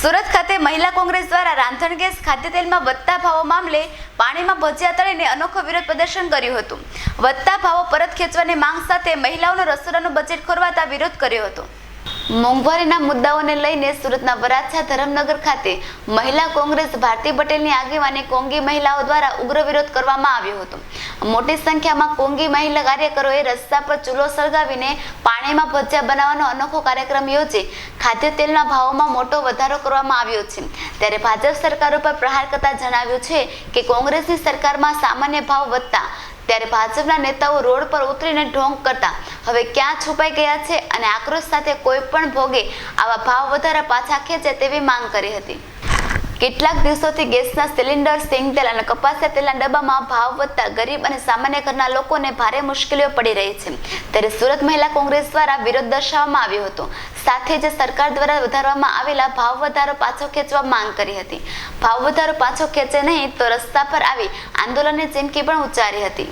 સુરત ખાતે મહિલા કોંગ્રેસ દ્વારા રાંધણ ગેસ ખાદ્ય તેલમાં વધતા ભાવો મામલે પાણીમાં ભજીયા તળીને અનોખો વિરોધ પ્રદર્શન કર્યું હતું. વધતા ભાવો પરત ખેંચવાની માંગ સાથે મહિલાઓનો રસોડાનું બજેટ ખોરવાતા વિરોધ કર્યો હતો. મોંઘવારીના મુદ્દાઓને લઈને સુરતના વરાછા ધરમનગર ખાતે મહિલા કોંગ્રેસ ભારતી પટેલની આગેવાની કોંગી મહિલાઓ દ્વારા ઉગ્ર વિરોધ કરવામાં આવ્યો હતો. મોટી સંખ્યામાં કોંગી મહિલા કાર્યકરોએ રસ્તા પર ચૂલો સળગાવીને પાણીમાં ભજીયા બનાવવાનો અનોખો કાર્યક્રમ યોજી. ખાદ્ય તેલના ભાવોમાં મોટો વધારો કરવામાં આવ્યો છે. ત્યારે ભાજપ સરકાર ઉપર પ્રહાર કરતા જણાવ્યું છે કે કોંગ્રેસની સરકારમાં સામાન્ય ભાવ વધતા ત્યારે ભાજપના નેતાઓ રોડ પર ઉતરીને ઢોંગ કરતા. હવે ક્યાં છુપાઈ ગયા છે અને આક્રોશ સાથે કોઈ પણ ભોગે આવા ભાવ વધારા પાછા ખેંચે તેવી માંગ કરી હતી. કેટલાક દિવસોથી ગેસના સિલિન્ડર, સિંગ તેલ અને કપાસિયા તેલના ડબ્બામાં ભાવ વધતા ગરીબ અને સામાન્ય ઘરના લોકોને ભારે મુશ્કેલીઓ પડી રહી છે. ત્યારે સુરત મહિલા કોંગ્રેસ દ્વારા વિરોધ દર્શાવવામાં આવ્યો હતો. સાથે જ સરકાર દ્વારા વધારવામાં આવેલા ભાવ વધારો પાછો ખેંચવા માંગ કરી હતી. ભાવ વધારો પાછો ખેંચે નહીં તો રસ્તા પર આવી આંદોલનની ચીમકી પણ ઉચ્ચારી હતી.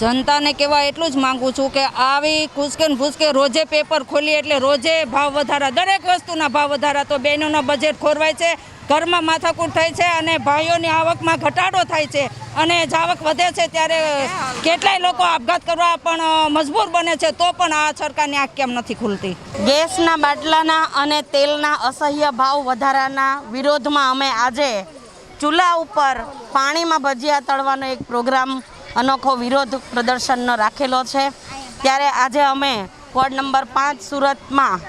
જનતાને કહેવા એટલું જ માગું છું કે આવી કુસકે ને ભૂસકે રોજે પેપર ખોલીએ એટલે રોજે ભાવ વધારા, દરેક વસ્તુના ભાવ વધારા. તો બહેનોના બજેટ ખોરવાય છે, ઘરમાં માથાકૂટ થાય છે અને ભાઈઓની આવકમાં ઘટાડો થાય છે અને જાવક વધે છે ત્યારે કેટલાય લોકો આપઘાત કરવા પણ મજબૂર બને છે તો પણ આ સરકારની આંખ કેમ નથી ખુલતી? ગેસના બાટલાના અને તેલના અસહ્ય ભાવ વધારાના વિરોધમાં અમે આજે ચૂલા ઉપર પાણીમાં ભજીયા તળવાનો એક પ્રોગ્રામ અનોખો વિરોધ પ્રદર્શનનો રાખેલો છે. ત્યારે આજે અમે વોર્ડ નંબર પાંચ સુરતમાં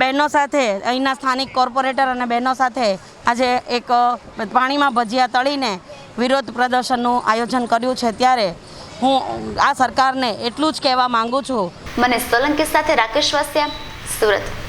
બહેનો સાથે, અહીંના સ્થાનિક કોર્પોરેટર અને બહેનો સાથે આજે એક પાણીમાં ભજીયા તળીને વિરોધ પ્રદર્શનનું આયોજન કર્યું છે. ત્યારે હું આ સરકારને એટલું જ કહેવા માંગુ છું. મને સોલંકી સાથે રાકેશ વાસ્યા, સુરત.